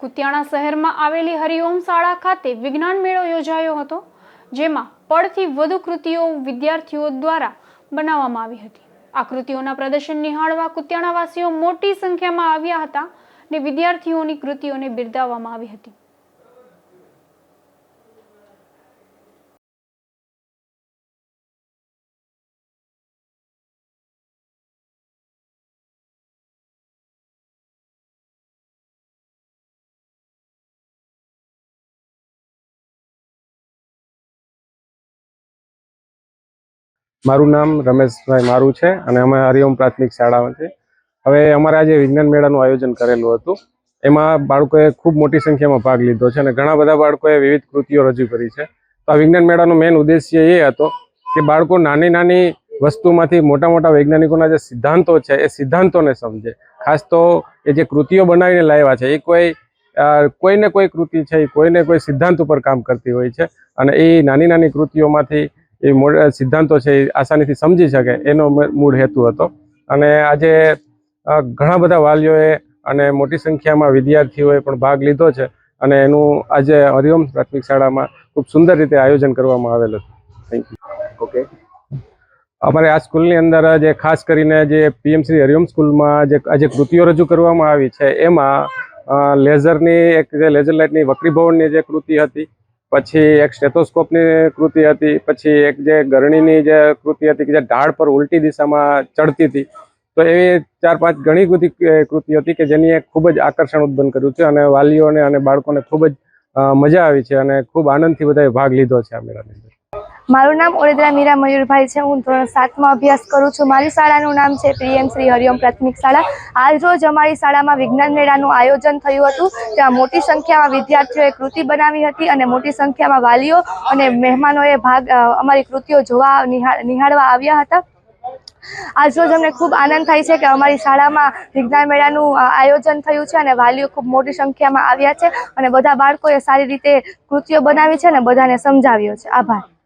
કુતિયાણા શહેરમાં આવેલી હરિઓમ શાળા ખાતે વિજ્ઞાન મેળો યોજાયો હતો, જેમાં પડથી વધુ કૃતિઓ વિદ્યાર્થીઓ દ્વારા બનાવવામાં આવી હતી. આ કૃતિઓના પ્રદર્શન નિહાળવા કુતિયાણાવાસીઓ મોટી સંખ્યામાં આવ્યા હતા અને વિદ્યાર્થીઓની કૃતિઓને બિરદાવવામાં આવી હતી. મારું નામ રમેશભાઈ મારું છે અને અમે હરિઓમ પ્રાથમિક શાળામાં છે. હવે અમારે આજે વિજ્ઞાન મેળાનું આયોજન કરેલું હતું. એમાં બાળકોએ ખૂબ મોટી સંખ્યામાં ભાગ લીધો છે અને ઘણા બધા બાળકોએ વિવિધ કૃતિઓ રજૂ કરી છે. તો આ વિજ્ઞાન મેળાનો મેઇન ઉદ્દેશ્ય એ હતો કે બાળકો નાની નાની વસ્તુમાંથી મોટા મોટા વૈજ્ઞાનિકોના જે સિદ્ધાંતો છે એ સિદ્ધાંતોને સમજે. ખાસ તો એ જે કૃતિઓ બનાવીને લાવ્યા છે, એ કોઈ કોઈને કોઈ કૃતિ છે, એ કોઈને કોઈ સિદ્ધાંત ઉપર કામ કરતી હોય છે અને એ નાની નાની કૃતિઓમાંથી એ સિદ્ધાંતો છે એ આસાનીથી સમજી શકે એનો મૂળ હેતુ હતો. અને આજે ઘણા બધા વાલીઓએ અને મોટી સંખ્યામાં વિદ્યાર્થીઓએ પણ ભાગ લીધો છે અને એનું આજે હરિઓમ પ્રાથમિક શાળામાં ખૂબ સુંદર રીતે આયોજન કરવામાં આવેલું થેન્ક યુ ઓકે અમારે આ સ્કૂલની અંદર જે ખાસ કરીને જે પીએમસી હરિઓમ સ્કૂલમાં જે આજે કૃતિઓ રજૂ કરવામાં આવી છે એમાં લેઝરની એક જે લેઝર લાઇટની વક્રીભવનની જે કૃતિ હતી પછી એક સ્ટેથોસ્કોપની કૃતિ હતી, પછી એક જે ગરણીની જે કૃતિ હતી કે જે ઢાળ પર ઉલટી દિશામાં ચડતી હતી, તો એવી ચાર પાંચ ઘણી બધી કૃતિ હતી કે જેની એક ખૂબ જ આકર્ષણ ઉત્પન્ન કર્યું છે અને વાલીઓને અને બાળકોને ખૂબ જ મજા આવી છે અને ખૂબ આનંદથી બધાએ ભાગ લીધો છે આ મેળાની મારું નામ ઓરેદરા મીરા મયુરભાઈ છે. હું ધોરણ સાતમાં અભ્યાસ કરું છું. મારી શાળાનું નામ છે પીએમ શ્રી હરિઓમ પ્રાથમિક શાળા. આજ રોજ અમારી શાળામાં વિજ્ઞાન મેળાનું આયોજન થયું હતું. ત્યાં મોટી સંખ્યામાં વિદ્યાર્થીઓએ કૃતિ બનાવી હતી અને મોટી સંખ્યામાં વાલીઓ અને મહેમાનોએ ભાગ અમારી કૃતિઓ જોવા નિહાળ નિહાળવા આવ્યા હતા. આજરોજ અમને ખૂબ આનંદ થાય છે કે અમારી શાળામાં વિજ્ઞાન મેળાનું આયોજન થયું છે અને વાલીઓ ખૂબ મોટી સંખ્યામાં આવ્યા છે અને બધા બાળકોએ સારી રીતે કૃતિઓ બનાવી છે અને બધાને સમજાવ્યો છે. આભાર.